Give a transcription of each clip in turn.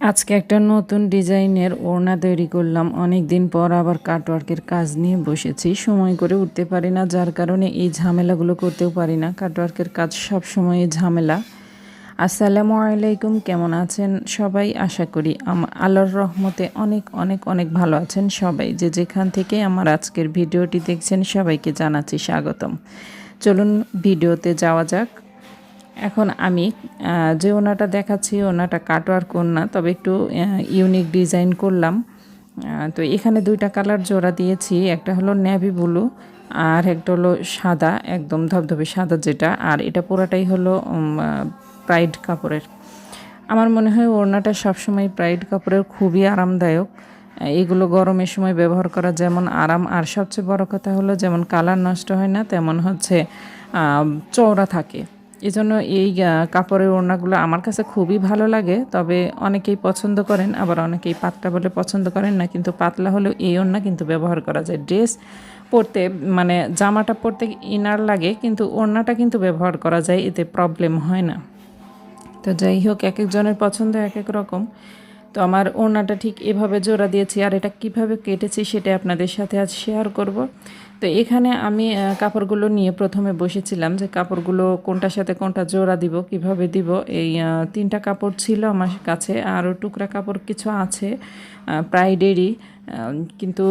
আজকে একটা নতুন ডিজাইনের ওড়না তৈরি করলাম। অনেক দিন পর আবার কাটওয়ার্কের কাজ নিয়ে বসেছি। সময় করে উঠতে পারি না, যার কারণে এই ঝামেলাগুলো করতেও পারি না। কাটওয়ার্কের কাজ সব সময় ঝামেলা। আসসালামু আলাইকুম, কেমন আছেন সবাই? আশা করি আমার আল্লাহর রহমতে অনেক অনেক অনেক ভালো আছেন সবাই। যে যেখান থেকে আমার আজকের ভিডিওটি দেখছেন, সবাইকে জানাচ্ছি স্বাগতম। চলুন ভিডিওতে যাওয়া যাক। এখন আমি যে ওনাটা দেখাচ্ছি, ওনাটা কাটওয়ার্ক ওনা তবে একটু ইউনিক ডিজাইন করলাম। তো এখানে দুইটা কালার জোড়া দিয়েছি, একটা হলো নেভি ব্লু আর একটা হলো সাদা, একদম ধবধবে সাদা যেটা, আর এটা পুরাটাই হলো প্রাইড কাপড়ের। আমার মনে হয় ওড়নাটা সবসময় প্রাইড কাপড়ের খুবই আরামদায়ক। এগুলো গরমের সময় ব্যবহার করা যেমন আরাম, আর সবচেয়ে বড় কথা হলো যেমন কালার নষ্ট হয় না, তেমন হচ্ছে চওড়া থাকে। এই জন্য এই কাপড়ের ওড়নাগুলো আমার কাছে খুবই ভালো লাগে। তবে অনেকেই পছন্দ করেন, আবার অনেকেই পাতলা বলে পছন্দ করেন না। কিন্তু পাতলা হলেও এই ওড়না কিন্তু ব্যবহার করা যায়। ড্রেস পরতে মানে জামাটা পরতে ইনার লাগে, কিন্তু ওড়নাটা কিন্তু ব্যবহার করা যায়, এতে প্রবলেম হয় না। তো যাই হোক, এক একজনের পছন্দ এক এক রকম। তো আমার ওড়নাটা ঠিক এভাবে জোড়া দিয়েছি, আর এটা কীভাবে কেটেছি সেটা আপনাদের সাথে আজ শেয়ার করব। তো এখানে আমি কাপড়গুলো নিয়ে প্রথমে বসেছিলাম যে কাপড়গুলো কোনটার সাথে কোনটা জোড়া দিব, কীভাবে দিব। এই তিনটা কাপড় ছিল আমার কাছে, আরও টুকরা কাপড় কিছু আছে প্রায় দেরি কিন্তু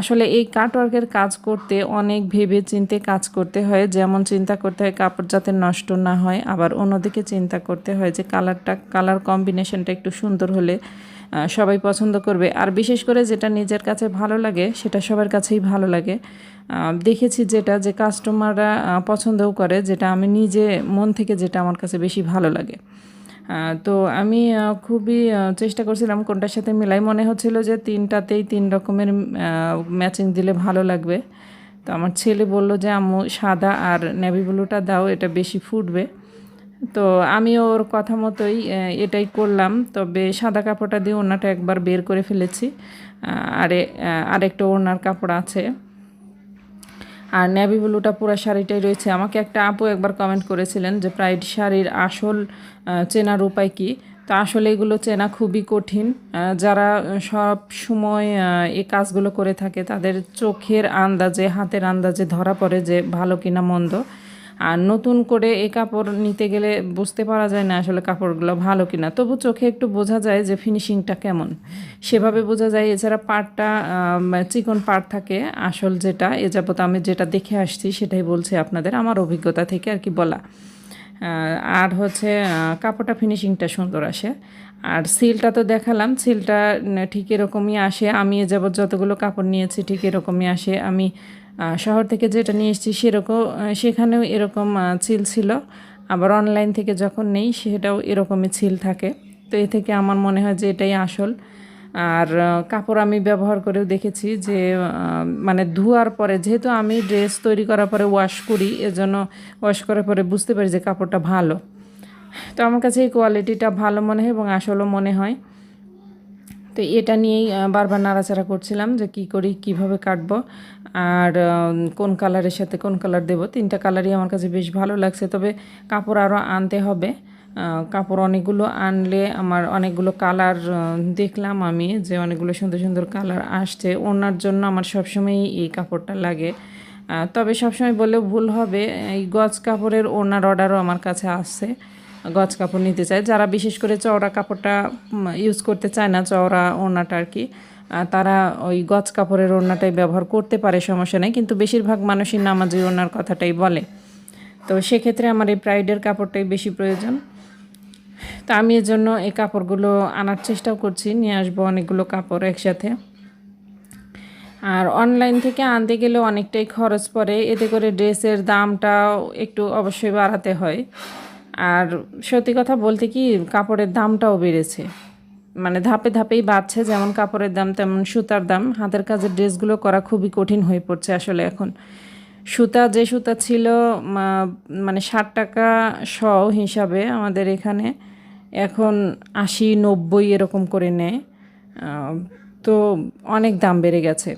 আসলে এই কাটওয়ার্কের কাজ করতে অনেক ভেবে চিন্তে কাজ করতে হয়। যেমন চিন্তা করতে হয় কাপড় যাতে নষ্ট না হয়, আবার অন্যদিকে চিন্তা করতে হয় যে কালারটা, কালার কম্বিনেশনটা একটু সুন্দর হলে সবাই পছন্দ করবে। আর বিশেষ করে যেটা নিজের কাছে ভালো লাগে, সেটা সবার কাছেই ভালো লাগে। দেখেছি যেটা যে কাস্টমাররা পছন্দও করে, যেটা আমি নিজে মন থেকে যেটা আমার কাছে বেশি ভালো লাগে। তো আমি খুবই চেষ্টা করছিলাম কোনটার সাথে মিলাই। মনে হচ্ছিল যে তিনটাতেই তিন রকমের ম্যাচিং দিলে ভালো লাগবে। তো আমার ছেলে বলল যে, আম্মু, সাদা আর নেভি ব্লুটা দাও, এটা বেশি ফুটবে। তো আমি ওর কথা মতোই এটাই করলাম। তবে সাদা কাপড়টা দিয়ে ওড়নাটা একবার বের করে ফেলেছি। আরে আরেকটা ওনার কাপড় আছে। আর নেভি ব্লুটা পুরো শাড়িটাই রয়েছে। আমাকে একটা আপু একবার কমেন্ট করেছিলেন যে প্রাইড শাড়ির আসল চেনার উপায় কি? তো আসলে এগুলো চেনা খুবই কঠিন। যারা সব সময় এই কাজগুলো করে থাকে, তাদের চোখের আন্দাজে, হাতের আন্দাজে ধরা পড়ে যে ভালো কিনা মন্দ। আর নতুন করে এই কাপড় নিতে গেলে বুঝতে পারা যায় না আসলে কাপড়গুলো ভালো কিনা। তবু চোখে একটু বোঝা যায় যে ফিনিশিংটা কেমন। সেভাবে বোঝা যায়, এছাড়া পাড়টা চিকন পাট থাকে, আসল যেটা, এ যাবত আমি যেটা দেখে আসছি সেটাই বলছি আপনাদের, আমার অভিজ্ঞতা থেকে আর কি বলা। আর হচ্ছে কাপড়টা ফিনিশিংটা সুন্দর আসে। আর সিলটা তো দেখালাম, সিলটা ঠিক এরকমই আসে। আমি এ যাবৎ যতগুলো কাপড় নিয়েছি, ঠিক এরকমই আসে। আমি শহর থেকে যেটা নিয়ে এসেছি সেরকম সেখানেও এরকম ছিল ছিল। আবার অনলাইন থেকে যখন নেই, সেটাও এরকমই ছিল থাকে। তো এ থেকে আমার মনে হয় যে এটাই আসল। আর কাপড় আমি ব্যবহার করেও দেখেছি যে মানে ধোয়ার পরে, যেহেতু আমি ড্রেস তৈরি করার পরে ওয়াশ করি, এজন্য ওয়াশ করার পরে বুঝতে পারি যে কাপড়টা ভালো। তো আমার কাছে এই কোয়ালিটিটা ভালো মনে হয় এবং আসলও মনে হয়। তো এটা নিয়েই বারবার নাড়াচাড়া করছিলাম যে কি করি, কীভাবে কাটবো। আর কোন কালারের সাথে কোন কালার দেব? তিনটা কালারই আমার কাছে বেশ ভালো লাগছে। তবে কাপড় আরও আনতে হবে। কাপড় অনেকগুলো আনলে আমার অনেকগুলো কালার দেখলাম আমি যে অনেকগুলো সুন্দর সুন্দর কালার আসছে। ওনার জন্য আমার সবসময়ই এই কাপড়টা লাগে। তবে সবসময় বললেও ভুল হবে। এই গজ কাপড়ের ওনার অর্ডারও আমার কাছে আসছে। গজ কাপড় নিতে চায় যারা বিশেষ করে চওড়া কাপড়টা ইউজ করতে চায় না, চওড়া ওড়নাটা আর কি তারা ওই গজ কাপড়ের ওড়নাটাই ব্যবহার করতে পারে, সমস্যা নেই। কিন্তু বেশিরভাগ মানুষই নামাজি ওড়নার কথাটাই বলে। তো সেক্ষেত্রে আমার এই প্রাইডের কাপড়টাই বেশি প্রয়োজন। তো আমি এর জন্য এই কাপড়গুলো আনার চেষ্টাও করছি, নিয়ে আসব অনেকগুলো কাপড় একসাথে। আর অনলাইন থেকে আনতে গেলে অনেকটাই খরচ পড়ে। এতে করে ড্রেসের দামটাও একটু অবশ্যই বাড়াতে হয়। আর সত্যি কথা বলতে কি, কাপড়ের দামটাও বেড়েছে। মানে ধাপে ধাপেই বাড়ছে, যেমন কাপড়ের দাম, তেমন সুতার দাম। হাতের কাজের ড্রেসগুলো করা খুবই কঠিন হয়ে পড়ছে আসলে এখন। সুতা, যে সুতা ছিল মানে ষাট টাকা শ হিসাবে আমাদের এখানে, এখন আশি, নব্বই এরকম করে নেয়। তো অনেক দাম বেড়ে গেছে।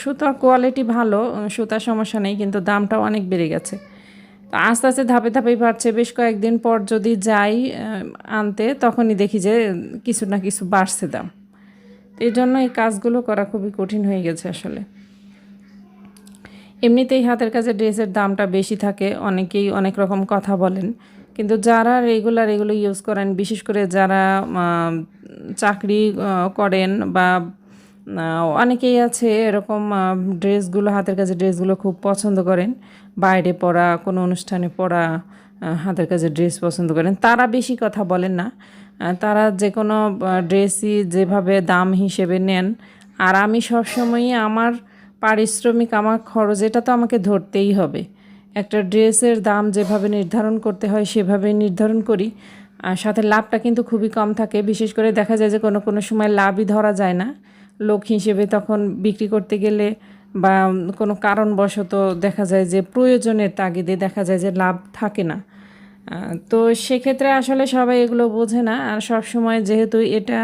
সুতার কোয়ালিটি ভালো সুতার সমস্যা নেই, কিন্তু দামটাও অনেক বেড়ে গেছে। আস্তে আস্তে ধাপে ধাপেই বাড়ছে। বেশ কয়েকদিন পর যদি যাই আনতে, তখনই দেখি যে কিছু না কিছু বাড়ছে দাম। তো এই জন্য এই কাজগুলো করা খুবই কঠিন হয়ে গেছে আসলে। এমনিতেই হাতের কাছে ড্রেসের দামটা বেশি থাকে, অনেকেই অনেক রকম কথা বলেন। কিন্তু যারা রেগুলার এগুলো ইউজ করেন, বিশেষ করে যারা চাকরি করেন বা অনেকেই আছে এরকম ড্রেসগুলো, হাতের কাছে ড্রেসগুলো খুব পছন্দ করেন। বাইরে পরা, কোনো অনুষ্ঠানে পরা হাতের কাছে ড্রেস পছন্দ করেন। তারা বেশি কথা বলেন না। তারা যে কোনো ড্রেসই যেভাবে দাম হিসেবে নেন। আর আমি সবসময়ই আমার পারিশ্রমিক, আমার খরচ, এটা তো আমাকে ধরতেই হবে। একটা ড্রেসের দাম যেভাবে নির্ধারণ করতে হয় সেভাবে নির্ধারণ করি। আর সাথে লাভটা কিন্তু খুবই কম থাকে। বিশেষ করে দেখা যায় যে কোনো কোনো সময় লাভই ধরা যায় না। লোক হিসেবে তখন বিক্রি করতে গেলে বা কোনো কারণবশত দেখা যায় যে প্রয়োজনের তাগিদে দেখা যায় যে লাভ থাকে না। তো সেক্ষেত্রে আসলে সবাই এগুলো বোঝে না। আর সব সময় যেহেতু এটা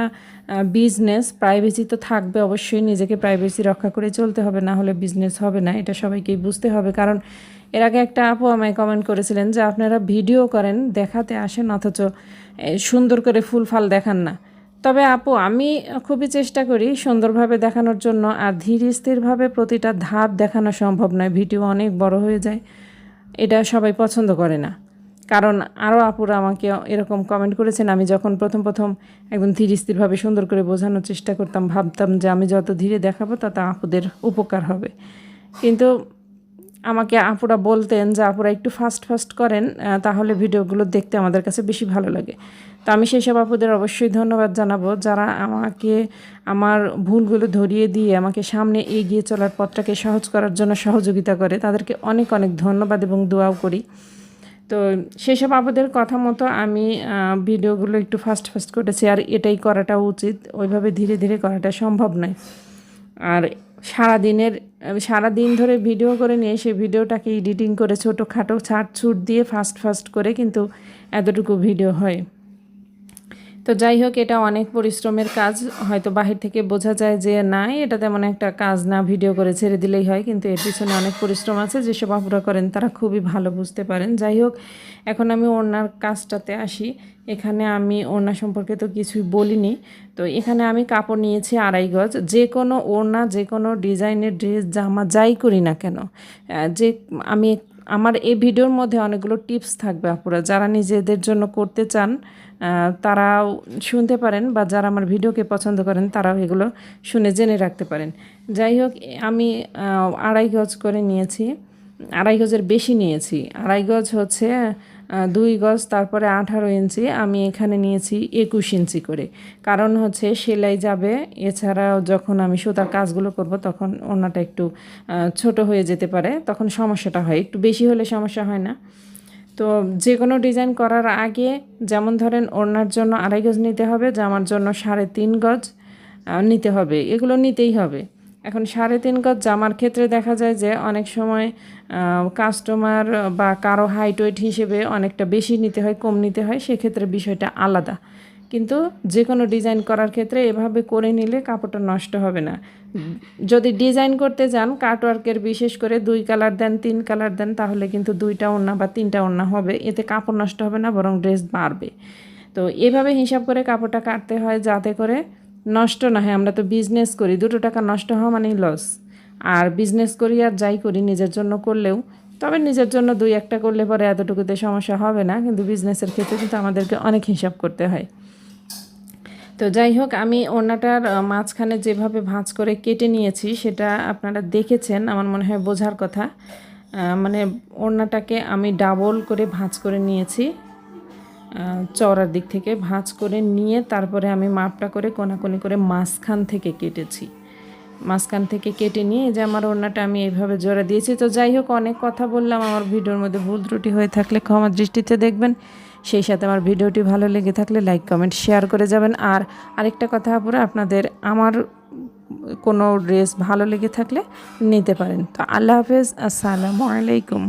বিজনেস প্রাইভেসি তো থাকবে অবশ্যই, নিজেকে প্রাইভেসি রক্ষা করে চলতে হবে, না হলে বিজনেস হবে না, এটা সবাইকেই বুঝতে হবে। কারণ এর আগে একটা আপু আমায় কমেন্ট করেছিলেন যে, আপনারা ভিডিও করেন, দেখাতে আসেন, অথচ সুন্দর করে ফুল ফাল দেখান না। তবে আপু, আমি খুবই চেষ্টা করি সুন্দরভাবে দেখানোর জন্য, আর ধীর স্থিরভাবে প্রতিটা ধাপ দেখানো সম্ভব নয়। ভিডিও অনেক বড় হয়ে যায়, এটা সবাই পছন্দ করে না। কারণ আরও আপুরা আমাকে এরকম কমেন্ট করেছেন, আমি যখন প্রথম প্রথম একদম ধীর স্থিরভাবে সুন্দর করে বোঝানোর চেষ্টা করতাম, ভাবতাম যে আমি যত ধীরে দেখাবো তত আপুদের উপকার হবে। কিন্তু আমাকে আপুরা বলতেন যে, আপুরা একটু ফাস্ট ফাস্ট করেন তাহলে ভিডিওগুলো দেখতে আমাদের কাছে বেশি ভালো লাগে। তো আমি সেই সব আপুদের অবশ্যই ধন্যবাদ জানাব, যারা আমাকে আমার ভুলগুলো ধরিয়ে দিয়ে আমাকে সামনে এগিয়ে চলার পথটাকে সহজ করার জন্য সহযোগিতা করে, তাদেরকে অনেক অনেক ধন্যবাদ এবং দোয়াও করি। তো সেসব আপুদের কথা মতো আমি ভিডিওগুলো একটু ফাস্ট ফাস্ট করেছি, আর এটাই করাটা উচিত, ওইভাবে ধীরে ধীরে করাটা সম্ভব নয়। আর সারাদিনের, সারাদিন ধরে ভিডিও করে নিয়ে সেই ভিডিওটাকে এডিটিং করে ছোটোখাটো ছাট ছুট দিয়ে ফাস্ট ফাস্ট করে কিন্তু এতটুকু ভিডিও হয়। তো যাই হোক, এটা অনেক পরিশ্রমের কাজ। হয়তো বাহির থেকে বোঝা যায় যে, না, এটা তেমন একটা কাজ না, ভিডিও করে ছেড়ে দিলেই হয়, কিন্তু এর পিছনে অনেক পরিশ্রম আছে, যেসব আপুরা করেন তারা খুবই ভালো বুঝতে পারেন। যাই হোক, এখন আমি ওড়নার কাজটাতে আসি। এখানে আমি ওড়না সম্পর্কে তো কিছুই বলিনি। তো এখানে আমি কাপড় নিয়েছি আড়াই গজ। যে কোনো ওড়না যে কোনো ডিজাইনের ড্রেস জামা যাই করি না কেন যে আমি, আমার এই ভিডিওর মধ্যে অনেকগুলো টিপস থাকবে আপুরা যারা নিজেদের জন্য করতে চান তারাও শুনতে পারেন বা যারা আমার ভিডিওকে পছন্দ করেন, তারাও এগুলো শুনে জেনে রাখতে পারেন। যাই হোক, আমি আড়াই গজ করে নিয়েছি, আড়াই গজের বেশি নিয়েছি। আড়াই গজ হচ্ছে দুই গজ, তারপরে আঠারো ইঞ্চি, আমি এখানে নিয়েছি একুশ ইঞ্চি করে। কারণ হচ্ছে সেলাই যাবে, এছাড়াও যখন আমি সুতার কাজগুলো করব, তখন ওনাটা একটু ছোট হয়ে যেতে পারে, তখন সমস্যাটা হয়। একটু বেশি হলে সমস্যা হয় না। তো যে কোনো ডিজাইন করার আগে যেমন ধরেন ওড়নার জন্য আড়াই গজ নিতে হবে, জামার জন্য সাড়ে তিন গজ নিতে হবে। এগুলো নিতেই হবে। এখন সাড়ে তিন গজ জামার ক্ষেত্রে দেখা যায় যে অনেক সময় কাস্টমার বা কারও হাইট ওয়েট হিসেবে অনেকটা বেশি নিতে হয়, কম নিতে হয়। সেক্ষেত্রে বিষয়টা আলাদা। কিন্তু যে কোনো ডিজাইন করার ক্ষেত্রে এভাবে করে নিলে কাপড়টা নষ্ট হবে না। যদি ডিজাইন করতে যান কাটওয়ার্কের বিশেষ করে দুই কালার দেন, তিন কালার দেন, তাহলে কিন্তু দুইটা ওড়না বা তিনটা ওড়না হবে। এতে কাপড় নষ্ট হবে না, বরং ড্রেস বাড়বে। তো এভাবে হিসাব করে কাপড়টা কাটতে হয় যাতে করে নষ্ট না হয়। আমরা তো বিজনেস করি, দুটো টাকা নষ্ট হওয়া মানেই লস আর বিজনেস করি আর যাই করি, নিজের জন্য করলেও। তবে নিজের জন্য দুই একটা করলে পরে এতটুকুতে সমস্যা হবে না, কিন্তু বিজনেসের ক্ষেত্রে কিন্তু আমাদেরকে অনেক হিসাব করতে হয়। তো যাই হোক, আমি ওড়নাটার মাঝখানে যেভাবে ভাঁজ করে কেটে নিয়েছি, সেটা আপনারা দেখেছেন, আমার মনে হয় বোঝার কথা। মানে ওড়নাটাকে আমি ডাবল করে ভাঁজ করে নিয়েছি। চওড়ার দিক থেকে ভাঁজ করে নিয়ে তারপরে আমি মাপটা করে কোনাকুনি করে মাঝখান থেকে কেটেছি। মাঝখান থেকে কেটে নিয়ে যে আমার ওড়নাটা আমি এইভাবে জোড়া দিয়েছি। তো যাই হোক, অনেক কথা বললাম, আমার ভিডিওর মধ্যে ভুল ত্রুটি হয়ে থাকলে ক্ষমা দৃষ্টিতে দেখবেন। সেই সাথে আমার ভিডিওটি ভালো লেগে থাকলে লাইক, কমেন্ট, শেয়ার করে যাবেন। আর আরেকটা কথা আপুরা, আপনাদের আমার কোনো ড্রেস ভালো লেগে থাকলে নিতে পারেন। তো আল্লাহ হাফেজ, আসসালামু আলাইকুম।